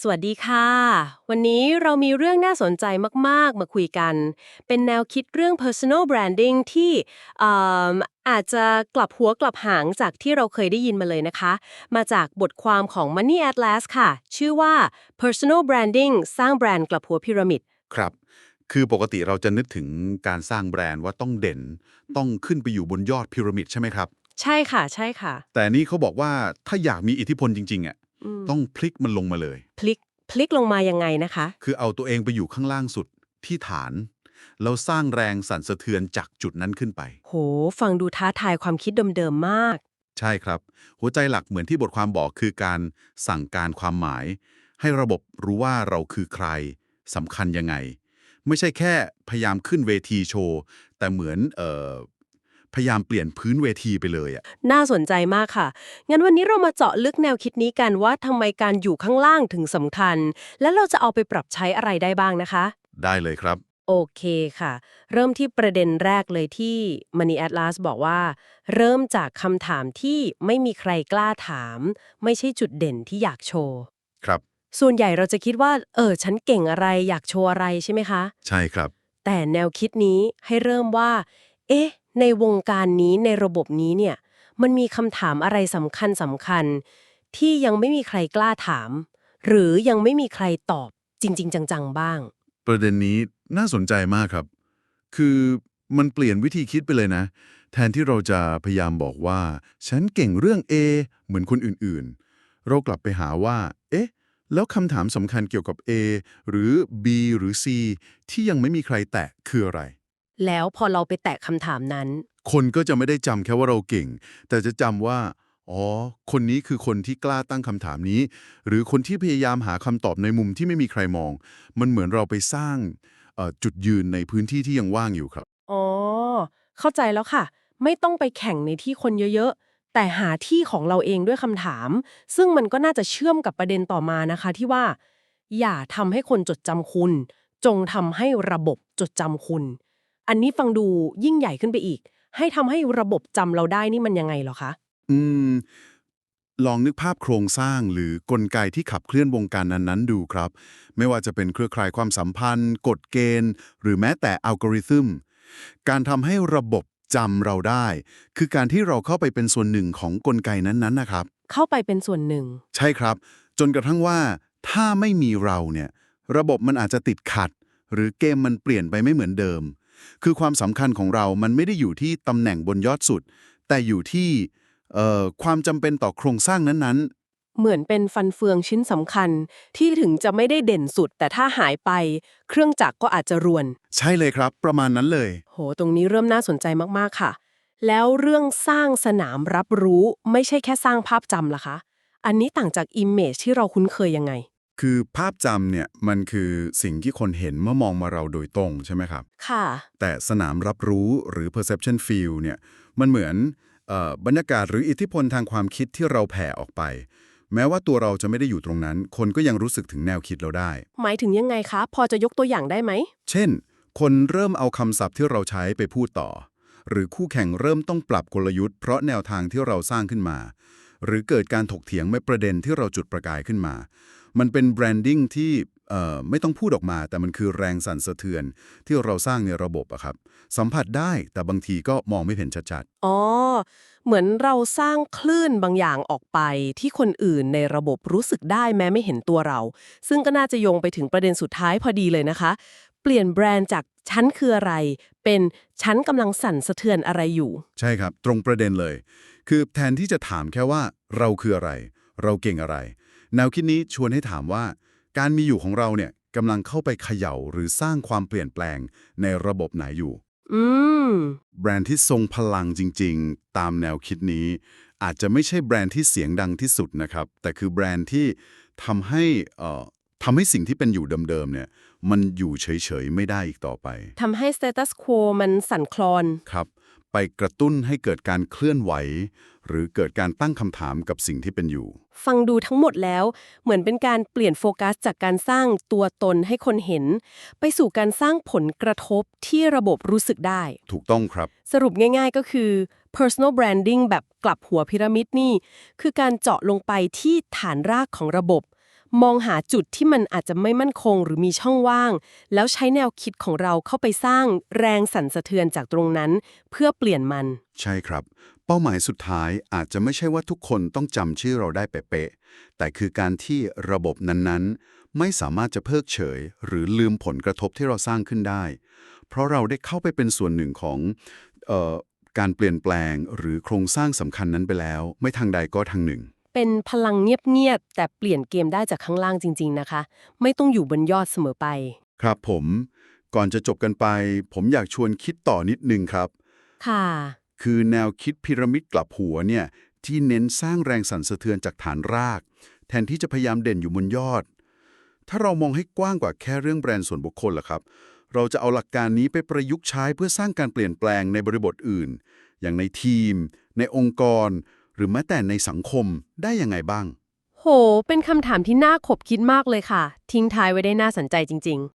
สวัสดีค่ะ วันนี้เรามีเรื่องน่าสนใจมาก ๆ มาคุยกัน เป็นแนวคิดเรื่อง personal branding ที่เอิ่มอาจจะกลับหัวกลับหางจากที่เราเคยได้ยินมาเลยนะคะ มาจากบทความของ Money Atlas ค่ะ ชื่อว่า personal branding สร้างแบรนด์กลับหัวพีระมิด ครับ คือปกติเราจะนึกถึงการสร้างแบรนด์ว่าต้องเด่น ต้องขึ้นไปอยู่บนยอดพีระมิดใช่ไหมครับ ใช่ค่ะ ใช่ค่ะ แต่นี่เขาบอกว่าถ้าอยากมีอิทธิพลจริงๆอะอืม ต้องพลิกมันลงมาเลย พลิกพลิกลงมายังไงนะคะ คือเอาตัวเองไปอยู่ข้างล่างสุดที่ฐานแล้วสร้างแรงสั่นสะเทือนจากจุดนั้นขึ้นไป โห ฟังดูท้าทายความคิดเดิมๆมาก ใช่ครับ หัวใจหลักเหมือนที่บทความบอกคือการสั่งการความหมาย ให้ระบบรู้ว่าเราคือใครสำคัญยังไง ไม่ใช่แค่พยายามขึ้นเวทีโชว์ แต่เหมือนเอ่อ พยายามเปลี่ยนพื้นเวทีไปเลยอะน่าสนใจมากค่ะ งั้นวันนี้เรามาเจาะลึกแนวคิดนี้กันว่าทำไมการอยู่ข้างล่างถึงสำคัญ และเราจะเอาไปปรับใช้อะไรได้บ้างนะคะ ได้เลยครับ โอเคค่ะ เริ่มที่ประเด็นแรกเลยที่ Money Atlas บอกว่า เริ่มจากคำถามที่ไม่มีใครกล้าถาม ไม่ใช่จุดเด่นที่อยากโชว์ครับ ส่วนใหญ่เราจะคิดว่า เออ ฉันเก่งอะไรอยากโชว์อะไรใช่ไหมคะ ใช่ครับ แต่แนวคิดนี้ให้เริ่มว่า เอ๊ะ ในวงการนี้ในระบบนี้เนี่ยมันมีคำถามอะไรสำคัญสำคัญ ที่ยังไม่มีใครกล้าถาม หรือยังไม่มีใครตอบจริง ๆ จังๆบ้าง ประเด็นนี้น่าสนใจมากครับ คือมันเปลี่ยนวิธีคิดไปเลยนะ แทนที่เราจะพยายามบอกว่า ฉันเก่งเรื่อง A เหมือนคนอื่นๆ เรากลับไปหาว่า เอ๊ะ แล้วคำถามสำคัญเกี่ยวกับ A หรือ B หรือ C ที่ยังไม่มีใครแตะคืออะไร แล้วพอเราไปแตะคำถามนั้น คนก็จะไม่ได้จำแค่ว่าเราเก่ง แต่จะจำว่า อ๋อ คนนี้คือคนที่กล้าตั้งคำถามนี้ หรือคนที่พยายามหาคำตอบในมุมที่ไม่มีใครมอง มันเหมือนเราไปสร้างเอ่อจุดยืนในพื้นที่ที่ยังว่างอยู่ครับ อ๋อ เข้าใจแล้วค่ะ ไม่ต้องไปแข่งในที่คนเยอะๆ แต่หาที่ของเราเองด้วยคำถาม ซึ่งมันก็น่าจะเชื่อมกับประเด็นต่อมานะคะที่ว่า อย่าทำให้คนจดจำคุณ จงทำให้ระบบจดจำคุณ อันนี้ฟังดูยิ่งใหญ่ขึ้นไปอีก ให้ทำให้ระบบจำเราได้นี่มันยังไงเหรอคะ อืม ลองนึกภาพโครงสร้างหรือกลไกที่ขับเคลื่อนวงการนั้นๆ ดูครับ ไม่ว่าจะเป็นเครือข่ายความสัมพันธ์ กฎเกณฑ์ หรือแม้แต่อัลกอริทึม การทำให้ระบบจำเราได้ คือการที่เราเข้าไปเป็นส่วนหนึ่งของกลไกนั้นๆนะครับ เข้าไปเป็นส่วนหนึ่ง ใช่ครับ จนกระทั่งว่า ถ้าไม่มีเราเนี่ย ระบบมันอาจจะติดขัด หรือเกมมันเปลี่ยนไปไม่เหมือนเดิม คือความสำคัญของเรามันไม่ได้อยู่ที่ตำแหน่งบนยอดสุด แต่อยู่ที่เอ่อความจำเป็นต่อโครงสร้างนั้นเหมือนเป็นฟันเฟืองชิ้นสำคัญ ที่ถึงจะไม่ได้เด่นสุด แต่ถ้าหายไป เครื่องจักรก็อาจจะรวนๆใช่เลยครับ ประมาณนั้นเลย โห ตรงนี้เริ่มน่าสนใจมากๆค่ะ แล้วเรื่องสร้างสนามรับรู้ไม่ใช่แค่สร้างภาพจำล่ะคะ อันนี้ต่างจาก Image ที่เราคุ้นเคยยังไง คือภาพจำเนี่ยมันคือสิ่งที่คนเห็นเมื่อมองมาเราโดยตรงใช่ไหมครับ ค่ะ แต่สนามรับรู้หรือ perception field เนี่ยมันเหมือนเออบรรยากาศหรืออิทธิพลทางความคิดที่เราแผ่ออกไป แม้ว่าตัวเราจะไม่ได้อยู่ตรงนั้น คนก็ยังรู้สึกถึงแนวคิดเราได้ หมายถึงยังไงคะ พอจะยกตัวอย่างได้ไหม เช่น คนเริ่มเอาคำศัพท์ที่เราใช้ไปพูดต่อ หรือคู่แข่งเริ่มต้องปรับกลยุทธ์เพราะแนวทางที่เราสร้างขึ้นมา หรือเกิดการถกเถียงไม่ประเด็นที่เราจุดประกายขึ้นมา มันเป็นแบรนดิ้งที่เอ่อไม่ต้องพูดออกมา แต่มันคือแรงสั่นสะเทือนที่เราสร้างในระบบอะครับ สัมผัสได้แต่บางทีก็มองไม่เห็นชัดอ๋อเหมือนเราสร้างคลื่นบางอย่างออกไปที่คนอื่นในระบบรู้สึกได้แม้ไม่เห็นตัวเรา ซึ่งก็น่าจะโยงไปถึงประเด็นสุดท้ายพอดีเลยนะคะ เปลี่ยนแบรนด์จากฉันคืออะไร เป็นฉันกำลังสั่นสะเทือนอะไรอยู่ๆใช่ครับ ตรงประเด็นเลย คือแทนที่จะถามแค่ว่าเราคืออะไร เราเก่งอะไร แนวคิดนี้ชวนให้ถามว่า การมีอยู่ของเราเนี่ยกำลังเข้าไปเขย่าหรือสร้างความเปลี่ยนแปลงในระบบไหนอยู่อืมแบรนด์ที่ทรงพลังจริง ๆ ตามแนวคิดนี้ อาจจะไม่ใช่แบรนด์ที่เสียงดังที่สุดนะครับ แต่คือแบรนด์ที่ทำให้เอ่อทำให้สิ่งที่เป็นอยู่เดิมๆเนี่ย มันอยู่เฉยๆ ไม่ได้อีกต่อไปทำให้ status quo มันสั่นคลอนครับ ไปกระตุ้นให้เกิดการเคลื่อนไหว หรือเกิดการตั้งคำถามกับสิ่งที่เป็นอยู่ ฟังดูทั้งหมดแล้ว เหมือนเป็นการเปลี่ยนโฟกัสจากการสร้างตัวตนให้คนเห็น ไปสู่การสร้างผลกระทบที่ระบบรู้สึกได้ ถูกต้องครับ สรุปง่าย ๆ ก็คือ personal branding แบบกลับหัวพีระมิดนี่ คือการเจาะลงไปที่ฐานรากของระบบ มองหาจุดที่มันอาจจะไม่มั่นคงหรือมีช่องว่าง แล้วใช้แนวคิดของเราเข้าไปสร้างแรงสั่นสะเทือนจากตรงนั้น เพื่อเปลี่ยนมัน ใช่ครับ เป้าหมายสุดท้ายอาจจะไม่ใช่ว่าทุกคนต้องจำชื่อเราได้เป๊ะๆแต่คือการที่ระบบนั้นๆ ไม่สามารถจะเพิกเฉย หรือลืมผลกระทบที่เราสร้างขึ้นได้ เพราะเราได้เข้าไปเป็นส่วนหนึ่งของเออการเปลี่ยนแปลงหรือโครงสร้างสำคัญนั้นไปแล้ว ไม่ทางใดก็ทางหนึ่ง เป็นพลังเงียบๆแต่เปลี่ยนเกมได้จากข้างล่างจริง ๆนะคะ ไม่ต้องอยู่บนยอดเสมอไป ครับผม ก่อนจะจบกันไป ผมอยากชวนคิดต่อนิดนึงครับ ค่ะ คือแนวคิดพีระมิดกลับหัวเนี่ยที่เน้นสร้างแรงสั่นสะเทือนจากฐานราก แทนที่จะพยายามเด่นอยู่บนยอด ถ้าเรามองให้กว้างกว่าแค่เรื่องแบรนด์ส่วนบุคคลล่ะครับ เราจะเอาหลักการนี้ไปประยุกต์ใช้เพื่อสร้างการเปลี่ยนแปลงในบริบทอื่น อย่างในทีม ในองค์กร หรือแม้แต่ในสังคมได้ยังไงบ้าง โห เป็นคำถามที่น่าขบคิดมากเลยค่ะ ทิ้งท้ายไว้ได้น่าสนใจจริงๆ